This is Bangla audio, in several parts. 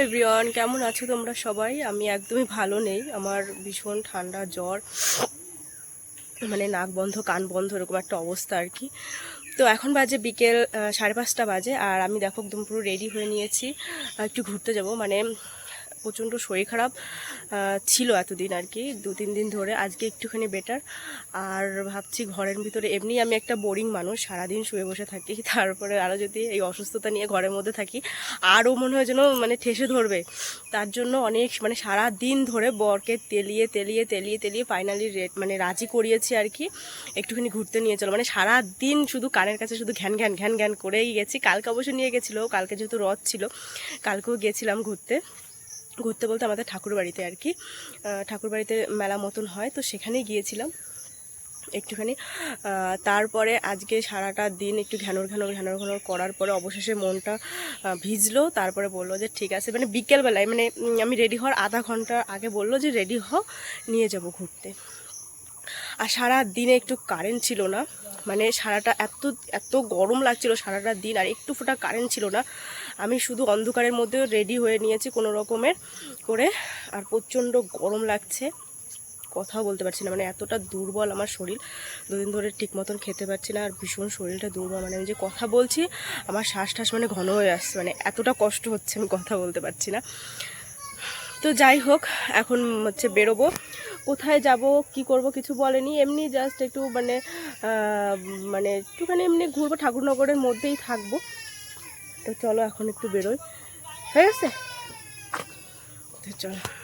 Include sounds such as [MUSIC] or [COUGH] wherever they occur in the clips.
এভরিওয়ান, কেমন আছো তোমরা সবাই? আমি একদমই ভালো নেই। আমার ভীষণ ঠান্ডা, জ্বর মানে নাক বন্ধ, কান বন্ধ, এরকম একটা অবস্থা আর কি। তো এখন বাজে বিকেল সাড়ে পাঁচটা বাজে, আর আমি দেখো একদম পুরো রেডি হয়ে নিয়েছি। একটু ঘুরতে যাব। মানে প্রচণ্ড শরীর খারাপ ছিল এতদিন আর কি, দু, তিন দিন ধরে, আজকে একটুখানি বেটার আর ভাবছি ঘরের ভিতরে এমনি আমি একটা বোরিং মানুষ, সারাদিন শুয়ে বসে থাকি, [LAUGHS] তারপরে আরও যদি এই অসুস্থতা নিয়ে ঘরের মধ্যে থাকি আরও মনে হয় যেন মানে ঠেসে ধরবে। তার জন্য অনেক মানে সারা দিন ধরে বরকে তেলিয়ে তেলিয়ে তেলিয়ে তেলিয়ে ফাইনালি রেট মানে রাজি করিয়েছি আর কি, একটুখানি ঘুরতে নিয়ে চলো। মানে সারা দিন শুধু কানের কাছে শুধু ঘ্যান ঘ্যান ঘ্যান ঘ্যান করেই গেছি। কালকে অবশ্য নিয়ে গেছিল, কালকে যেহেতু রথ ছিল, কালকেও গেছিলাম ঘুরতে। ঘুরতে বলতে আমাদের ঠাকুর বাড়িতে আর কি। ঠাকুর বাড়িতে মেলা মতন হয়, তো সেখানেই গিয়েছিলাম। একটুখানি তারপরে আজকে সারাটা দিন একটু ঘ্যানোর ঘ্যানোর ঘ্যানোর ঘ্যানোর করার পরে অবশেষে মনটা ভিজলো। তারপরে বলল যে, ঠিক আছে। মানে বিকেলবেলায় মানে আমি রেডি হওয়ার আধা ঘণ্টা আগে বলল যে রেডি হ, নিয়ে যাব ঘুরতে। আর সারা দিনে একটু কারেন্ট ছিল না। মানে সারাটা এত এত গরম লাগছিল সারাটা দিন আর একটু ফোটা কারেন্ট ছিল না। আমি শুধু অন্ধকারের মধ্যে রেডি হয়ে নিয়েছি কোনো রকমের করে আর প্রচণ্ড গরম লাগছে। কথাও বলতে পারছি না মানে এতটা দুর্বল আমার শরীর। দুদিন ধরে ঠিক মতন খেতে পারছি না আর ভীষণ শরীরটা দুর্বল। মানে আমি যে কথা বলছি, আমার শ্বাস টাস মানে ঘন হয়ে আসছে মানে এতটা কষ্ট হচ্ছে আমি কথা বলতে পারছি না। তো যাই হোক, এখন হচ্ছে বেরোবো। কোথায় যাব, কি করব কিছু বলেনি। এমনি জাস্ট একটু মানে মানে একটুখানি এমনি ঘুরবো ঠাকুরনগরের মধ্যেই থাকব। তো চলো এখন একটু বেরোই। হয়ে গেছে? তো চলো।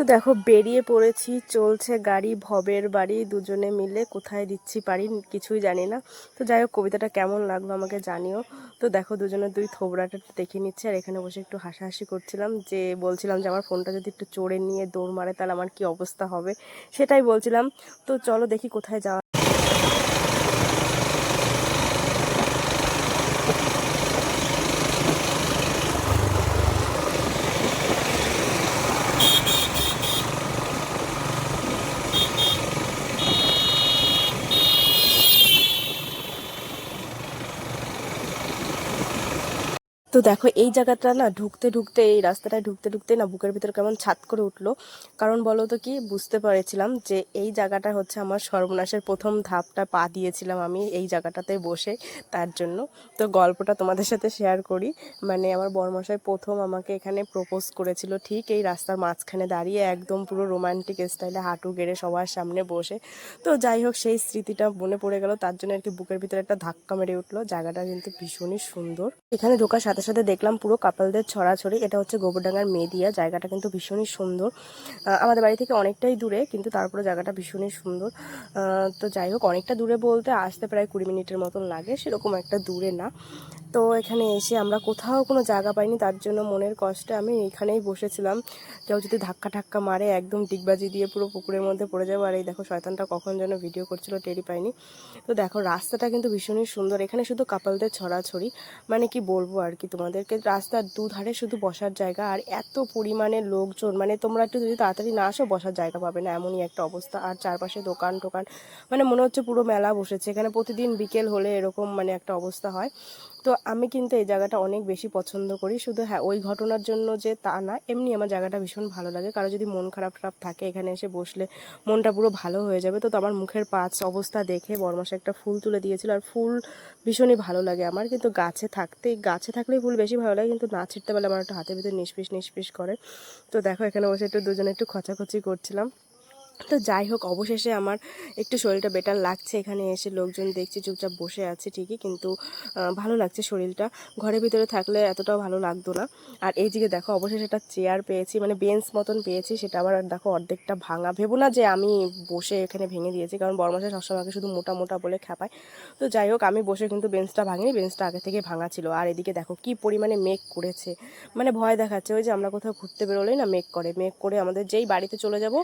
তো দেখো, বেরিয়ে পড়েছি, চলছে গাড়ি, ভবের বাড়ি, দুজনে মিলে কোথায় দিচ্ছি, পারি কিছুই জানি না। তো যাই হোক, কবিতাটা কেমন লাগল আমাকে জানিও। তো দেখো, দুজনে দুই থোবরাটা দেখে নিচ্ছে, আর এখানে বসে একটু হাসাহাসি করছিলাম। যে বলছিলাম যে, আমার ফোনটা যদি একটু চড়ে নিয়ে দৌড় মারে, তাহলে আমার কি অবস্থা হবে? সেটাই বলছিলাম। তো চলো দেখি কোথায় যাওয়া তো দেখো, এই জায়গাটা না ঢুকতে ঢুকতে, এই রাস্তাটায় ঢুকতে ঢুকতে না বুকের ভিতর কেমন ছাদ করে উঠল। কারণ বলো তো কি, বুঝতে পেরেছিলাম যে এই জায়গাটা হচ্ছে আমার সর্বনাশের প্রথম ধাপটা, পা দিয়েছিলাম আমি এই জায়গাটাতে বসে তার জন্য। তো গল্পটা তোমাদের সাথে শেয়ার করি। মানে আমার বরমশাই প্রথম আমাকে এখানে প্রপোজ করেছিল ঠিক এই রাস্তার মাঝখানে দাঁড়িয়ে একদম পুরো রোমান্টিক স্টাইলে হাঁটু গেড়ে সবার সামনে বসে। তো যাই হোক, সেই স্মৃতিটা মনে পড়ে গেল, তার জন্য আর কি বুকের ভিতরে একটা ধাক্কা মেরে উঠল। জায়গাটা কিন্তু ভীষণই সুন্দর। এখানে ঢোকার সাথে সাথে সাথে দেখলাম পুরো কাপালদের ছড়াছড়ি। এটা হচ্ছে গোবরডাঙ্গার মেদিয়া। জায়গাটা কিন্তু ভীষণই সুন্দর। আমাদের বাড়ি থেকে অনেকটাই দূরে, কিন্তু তারপরে জায়গাটা ভীষণই সুন্দর। তো যাই হোক, অনেকটা দূরে বলতে আসতে প্রায় কুড়ি মিনিটের মতন লাগে, সেরকম একটা দূরে না। তো এখানে এসে আমরা কোথাও কোনো জায়গা পাইনি, তার জন্য মনের কষ্টে আমি এখানেই বসেছিলাম। কেউ যদি ধাক্কা ঠাক্কা মারে, একদম ডিগবাজি দিয়ে পুরো পুকুরের মধ্যে পড়ে যাব। আর এই দেখো, শয়তানটা কখন যেন ভিডিও করছিল টেরি পাইনি। তো দেখো, রাস্তাটা কিন্তু ভীষণই সুন্দর। এখানে শুধু কাপালদের ছড়াছড়ি মানে কি বলব আর কি? তোমাদেরকে রাস্তার দুধারে শুধু বসার জায়গা আর এত পরিমাণে লোকজন মানে তোমরা একটু যদি তাড়াতাড়ি না আসো, বসার জায়গা পাবে না, এমনই একটা অবস্থা। আর চারপাশে দোকান টোকান মানে মনে হচ্ছে পুরো মেলা বসেছে। এখানে প্রতিদিন বিকেল হলে এরকম মানে একটা অবস্থা হয়। তো আমি কিন্তু এই জায়গাটা অনেক বেশি পছন্দ করি। শুধু হ্যাঁ ওই ঘটনার জন্য যে তা না, এমনি আমার জায়গাটা ভীষণ ভালো লাগে। কারও যদি মন খারাপ খারাপ থাকে, এখানে এসে বসলে মনটা পুরো ভালো হয়ে যাবে। তো আমার মুখের পাঁচ অবস্থা দেখে বরমাসে একটা ফুল তুলে দিয়েছিল। আর ফুল ভীষণই ভালো লাগে আমার। কিন্তু গাছে থাকতে গাছে থাকলেই ফুল বেশি ভালো লাগে, কিন্তু না ছিটতে পারলে আমার একটু হাতের ভিতরে নিষ্পিস নিষ্পিস করে। তো দেখো এখানে বসে একটু দুজনে একটু খচাখচি করছিলাম। তো যাই হোক, অবশেষে আমার একটু শরীরটা বেটার লাগছে। এখানে এসে লোকজন দেখছি, চুপচাপ বসে আছে ঠিকই, কিন্তু ভালো লাগছে শরীরটা। ঘরের ভিতরে থাকলে এতটাও ভালো লাগতো না। আর এই দিকে দেখো, অবশেষে একটা চেয়ার পেয়েছি মানে বেঞ্চ মতন পেয়েছি, সেটা আবার দেখো, অর্ধেকটা ভাঙা। ভেবো না যে আমি বসে এখানে ভেঙে দিয়েছি, কারণ বর্মাশাই সবসময় আমাকে শুধু মোটা মোটা বলে খেপায়। তো যাই হোক, আমি বসে কিন্তু বেঞ্চটা ভাঙিনি বেঞ্চটা আগে থেকে ভাঙা ছিল। আর এদিকে দেখো, কি পরিমাণে মেঘ করেছে। মানে ভয় দেখাচ্ছে, ওই যে আমরা কোথাও ঘুরতে বেরোলেই না মেঘ করে। মেঘ করে আমাদের যেই বাড়িতে চলে যাব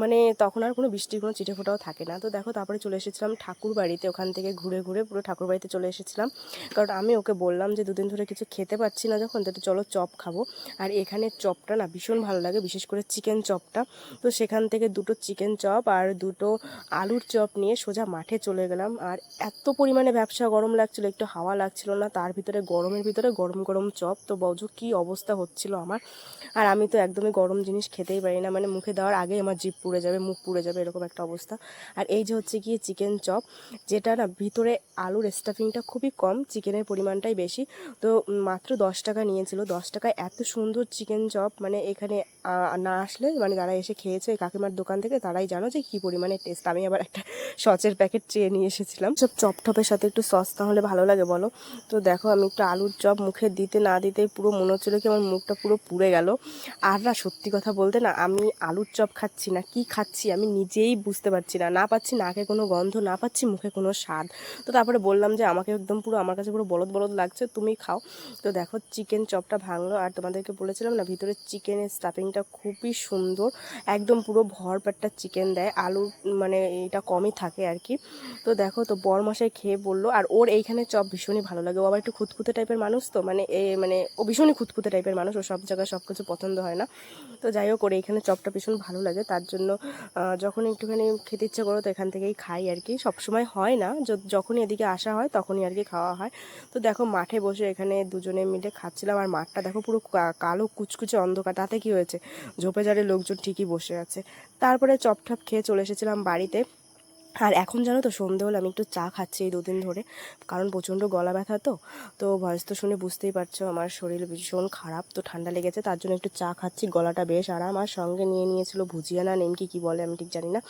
মানে তখন আর কোনো বৃষ্টির কোনো চিঠে ফোটাও থাকে না। তো দেখো, তারপরে চলে এসেছিলাম ঠাকুর বাড়িতে ওখান থেকে ঘুরে ঘুরে পুরো ঠাকুর বাড়িতে চলে এসেছিলাম। কারণ আমি ওকে বললাম যে, দুদিন ধরে কিছু খেতে পাচ্ছি না যখন তো চলো চপ খাব। আর এখানে চপটা না ভীষণ ভালো লাগে, বিশেষ করে চিকেন চপটা। তো সেখান থেকে দুটো চিকেন চপ আর দুটো আলুর চপ নিয়ে সোজা মাঠে চলে গেলাম। আর এত পরিমাণে ব্যবসা গরম লাগছিল, একটু হাওয়া লাগছিল না, তার ভিতরে গরমের ভিতরে গরম গরম চপ। তো বজু কি অবস্থা হচ্ছিল আমার? আর আমি তো একদমই গরম জিনিস খেতেই পারি না মানে মুখে দেওয়ার আগেই আমার জিভ পুড়ে যাবে মুখ পুড়ে যাবে, এরকম একটা অবস্থা। আর এই যে হচ্ছে গিয়ে চিকেন চপ যেটা না ভিতরে আলুর স্টাফিংটা খুবই কম চিকেনের পরিমাণটাই বেশি। তো মাত্র দশ টাকা নিয়েছিল। দশ টাকায় এত সুন্দর চিকেন চপ মানে এখানে না আসলে মানে যারা এসে খেয়েছে কাকিমার দোকান থেকে, তারাই জানো যে কী পরিমাণে টেস্ট আমি আবার একটা সচের প্যাকেট চেয়ে নিয়ে এসেছিলাম। সব চপ টপের সাথে একটু সস তাহলে ভালো লাগে, বলো? তো দেখো, আমি একটু আলুর চপ মুখে দিতে না দিতেই পুরো মনে হচ্ছিল কি আমার মুখটা পুরো পুড়ে গেল। আর না, সত্যি কথা বলতে না, আমি আলুর চপ খাচ্ছি না। কি খাচ্ছি আমি নিজেই বুঝতে পারছি না। না পাচ্ছি নাকে কোনো গন্ধ, না পাচ্ছি মুখে কোনো স্বাদ। তো তারপরে বললাম যে, আমাকে একদম পুরো, আমার কাছে পুরো বলদ বলদ লাগছে, তুমি খাও। তো দেখো, চিকেন চপটা ভাঙলো, আর তোমাদেরকে বলেছিলাম না, ভিতরে চিকেনের স্টাফিংটা খুবই সুন্দর। একদম পুরো ভরপেটটা চিকেন দেয় আলু মানে এটা কমই থাকে আর কি। তো দেখো, তো বরমশাই খেয়ে বলল, আর ওর এইখানে চপ ভীষণই ভালো লাগে। ও আবার একটু খুঁতখুঁতে টাইপের মানুষ তো মানে এ মানে ও ভীষণই খুঁতখুঁতে টাইপের মানুষ, ও সব জায়গায় সব কিছু পছন্দ হয় না। তো যাই হোক, ওর এইখানে চপটা ভীষণ ভালো লাগে, তার জন্য যখন একটুখানি খেতে ইচ্ছে করো তো এখান থেকেই খাই আর কি। সবসময় হয় না যখনই এদিকে আসা হয় তখনই আর কি খাওয়া হয়। তো দেখো মাঠে বসে এখানে দুজনে মিলে খাচ্ছিলাম আর মাঠটা দেখো পুরো কালো কুচকুচে অন্ধকার, তাতে কি হয়েছে? ঝোপে ঝাড়ে লোকজন ঠিকই বসে আছে। তারপরে চপ ঠপ খেয়ে চলে এসেছিলাম বাড়িতে। আর এখন জানো তো সন্ধে হলে আমি একটু চা খাচ্ছি এই দুদিন ধরে। কারণ প্রচণ্ড গলা ব্যথা তো তো ভয়েস তো শুনে বুঝতেই পারছ আমার শরীর ভীষণ খারাপ, তো ঠান্ডা লেগেছে, তার জন্য একটু চা খাচ্ছি, গলাটা বেশ আরাম। আর সঙ্গে নিয়ে নিয়েছিল ভুজিয়া না নেমকি কী বলে আমি ঠিক জানি না।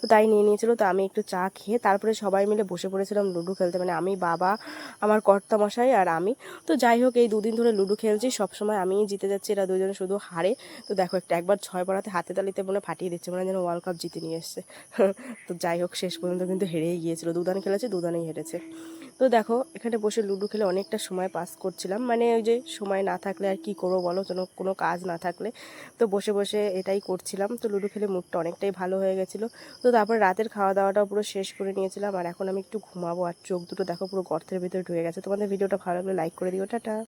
তো তাই নিয়ে নিয়েছিল, তো আমি একটু চা খেয়ে তারপরে সবাই মিলে বসে পড়েছিলাম লুডো খেলতে মানে আমি, বাবা, আমার কর্তামশাই আর আমি। তো যাই হোক, এই দুদিন ধরে লুডো খেলছি, সবসময় আমিই জিতে যাচ্ছি, এরা দুজন শুধু হারে। তো দেখো, একটা একবার ছয় পড়াতে হাতে তালিতে মনে ফাটিয়ে দিচ্ছে, মনে যেন ওয়ার্ল্ড কাপ জিতে নিয়ে এসছে। [LAUGHS] তো যাই হোক শেষ পর্যন্ত কিন্তু হেরেই গিয়েছিল। দুদান খেলেছে, দুদানেই হেরেছে। তো দেখো, এখানে বসে লুডো খেলে অনেকটা সময় পাস করছিলাম। মানে ওই যে সময় না থাকলে আর কি করব বলো? কোনো কোনো কাজ না থাকলে। তো বসে বসে এটাই করছিলাম। তো লুডো খেলে মুডটা অনেকটাই ভালো হয়ে গেছিল। তো তারপর রাতের খাওয়া দাওয়াটাও পুরো শেষ করে নিয়েছিলাম। আর এখন আমি একটু ঘুমাবো আর চোখ দুটো দেখো পুরো গর্তের ভিতরে ঢুকে গেছে। তোমাদের ভিডিওটা ভালো লাগলে লাইক করে দিও। টাটা।